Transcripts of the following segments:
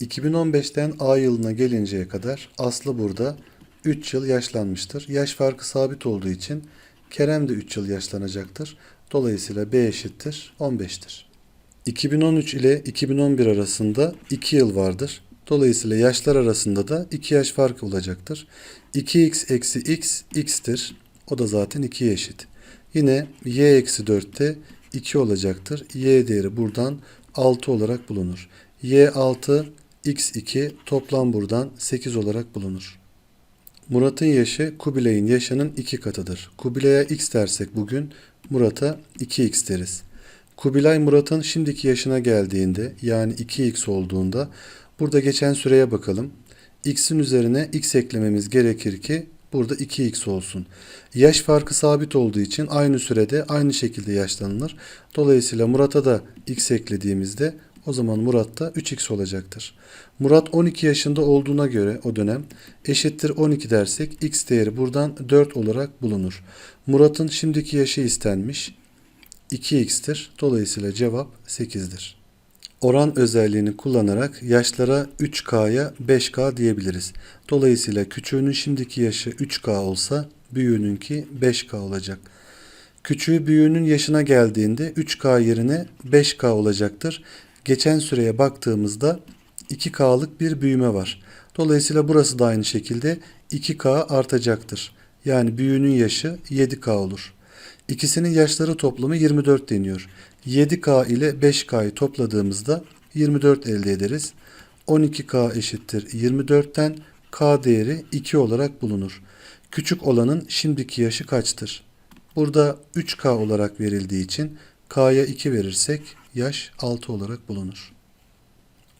2015'ten A yılına gelinceye kadar Aslı burada 3 yıl yaşlanmıştır. Yaş farkı sabit olduğu için Kerem de 3 yıl yaşlanacaktır. Dolayısıyla B eşittir 15'tir. 2013 ile 2011 arasında 2 yıl vardır. Dolayısıyla yaşlar arasında da 2 yaş farkı olacaktır. 2x eksi x x'tir. O da zaten 2'ye eşit. Yine y eksi 4'te 2 olacaktır. Y değeri buradan 6 olarak bulunur. y 6 x 2 toplam buradan 8 olarak bulunur. Murat'ın yaşı Kubilay'ın yaşının 2 katıdır. Kubilay'a x dersek bugün Murat'a 2x deriz. Kubilay Murat'ın şimdiki yaşına geldiğinde yani 2x olduğunda burada geçen süreye bakalım. x'in üzerine x eklememiz gerekir ki burada 2x olsun. Yaş farkı sabit olduğu için aynı sürede aynı şekilde yaşlanılır. Dolayısıyla Murat'a da x eklediğimizde o zaman Murat da 3x olacaktır. Murat 12 yaşında olduğuna göre o dönem eşittir 12 dersek x değeri buradan 4 olarak bulunur. Murat'ın şimdiki yaşı istenmiş. 2x'tir. Dolayısıyla cevap 8'dir. Oran özelliğini kullanarak yaşlara 3K'ya 5K diyebiliriz. Dolayısıyla küçüğünün şimdiki yaşı 3K olsa büyüğününki 5K olacak. Küçüğü büyüğünün yaşına geldiğinde 3K yerine 5K olacaktır. Geçen süreye baktığımızda 2K'lık bir büyüme var. Dolayısıyla burası da aynı şekilde 2K artacaktır. Yani büyüğünün yaşı 7K olur. İkisinin yaşları toplamı 24 deniyor. 7K ile 5K'yı topladığımızda 24 elde ederiz. 12K eşittir 24'ten K değeri 2 olarak bulunur. Küçük olanın şimdiki yaşı kaçtır? Burada 3K olarak verildiği için K'ya 2 verirsek yaş 6 olarak bulunur.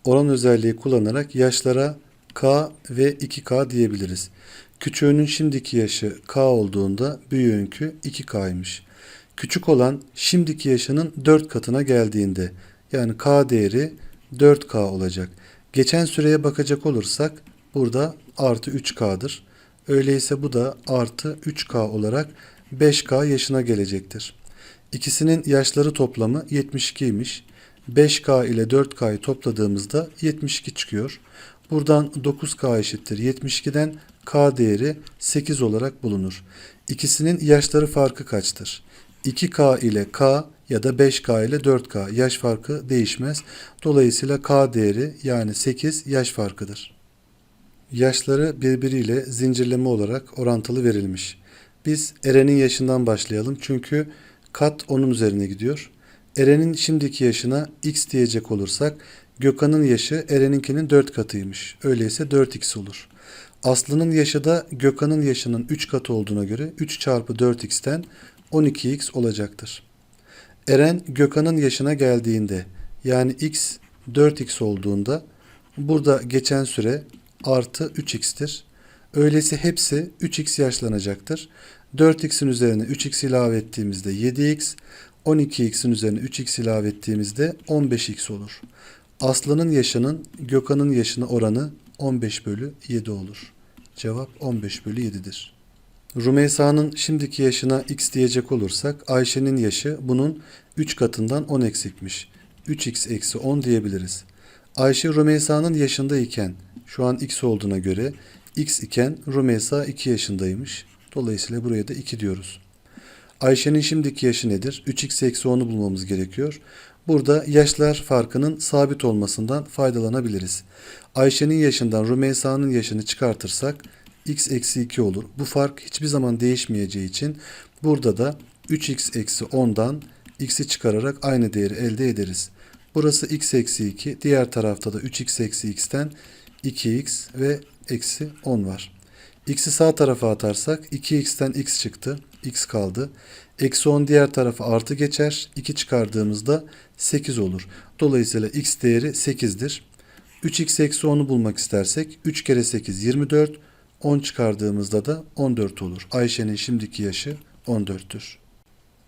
Oran özelliği kullanarak yaşlara K ve 2K diyebiliriz. Küçüğünün şimdiki yaşı K olduğunda büyüğünkü 2K'ymış. Küçük olan şimdiki yaşının 4 katına geldiğinde yani K değeri 4K olacak. Geçen süreye bakacak olursak burada artı 3K'dır. Öyleyse bu da artı 3K olarak 5K yaşına gelecektir. İkisinin yaşları toplamı 72'ymiş. 5K ile 4K'yı topladığımızda 72 çıkıyor. Buradan 9K eşittir 72'den K değeri 8 olarak bulunur. İkisinin yaşları farkı kaçtır? 2K ile K ya da 5K ile 4K yaş farkı değişmez. Dolayısıyla K değeri yani 8 yaş farkıdır. Yaşları birbiriyle zincirleme olarak orantılı verilmiş. Biz Eren'in yaşından başlayalım çünkü kat onun üzerine gidiyor. Eren'in şimdiki yaşına x diyecek olursak Gökhan'ın yaşı Eren'inkinin 4 katıymış. Öyleyse 4x olur. Aslı'nın yaşı da Gökhan'ın yaşının 3 katı olduğuna göre 3 çarpı 4x'ten 12x olacaktır. Eren Gökhan'ın yaşına geldiğinde yani x 4x olduğunda burada geçen süre artı 3x'tir. Öyleyse hepsi 3x yaşlanacaktır. 4x'in üzerine 3x ilave ettiğimizde 7x, 12x'in üzerine 3x ilave ettiğimizde 15x olur. Aslı'nın yaşının Gökhan'ın yaşına oranı 15 bölü 7 olur. Cevap 15 bölü 7'dir. Rümeysa'nın şimdiki yaşına x diyecek olursak Ayşe'nin yaşı bunun 3 katından 10 eksikmiş. 3x eksi 10 diyebiliriz. Ayşe Rümeysa'nın yaşındayken şu an x olduğuna göre x iken Rümeysa 2 yaşındaymış. Dolayısıyla buraya da 2 diyoruz. Ayşe'nin şimdiki yaşı nedir? 3x eksi 10'u bulmamız gerekiyor. Burada yaşlar farkının sabit olmasından faydalanabiliriz. Ayşe'nin yaşından Rümeysa'nın yaşını çıkartırsak x eksi 2 olur. Bu fark hiçbir zaman değişmeyeceği için burada da 3x eksi 10'dan x'i çıkararak aynı değeri elde ederiz. Burası x eksi 2. Diğer tarafta da 3x eksi x'ten 2x ve eksi 10 var. X'i sağ tarafa atarsak 2x'ten x çıktı. x kaldı. Eksi 10 diğer tarafa artı geçer. 2 çıkardığımızda 8 olur. Dolayısıyla x değeri 8'dir. 3x eksi 10'u bulmak istersek 3 kere 8 24. 10 çıkardığımızda da 14 olur. Ayşe'nin şimdiki yaşı 14'tür.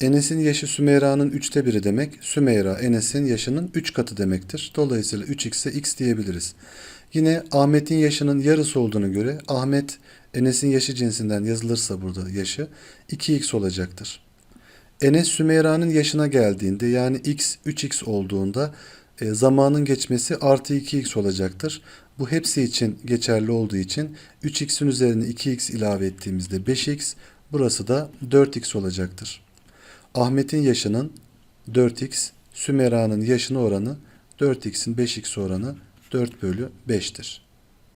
Enes'in yaşı Sümeyra'nın 3'te biri demek. Sümeyra Enes'in yaşının 3 katı demektir. Dolayısıyla 3x'e x diyebiliriz. Yine Ahmet'in yaşının yarısı olduğunu göre Ahmet Enes'in yaşı cinsinden yazılırsa burada yaşı 2x olacaktır. Enes Sümeyra'nın yaşına geldiğinde yani x 3x olduğunda E, zamanın geçmesi artı 2x olacaktır. Bu hepsi için geçerli olduğu için 3x'in üzerine 2x ilave ettiğimizde 5x, burası da 4x olacaktır. Ahmet'in yaşının 4x, Sümera'nın yaşına oranı 4x'in 5x oranı 4 bölü 5'tir.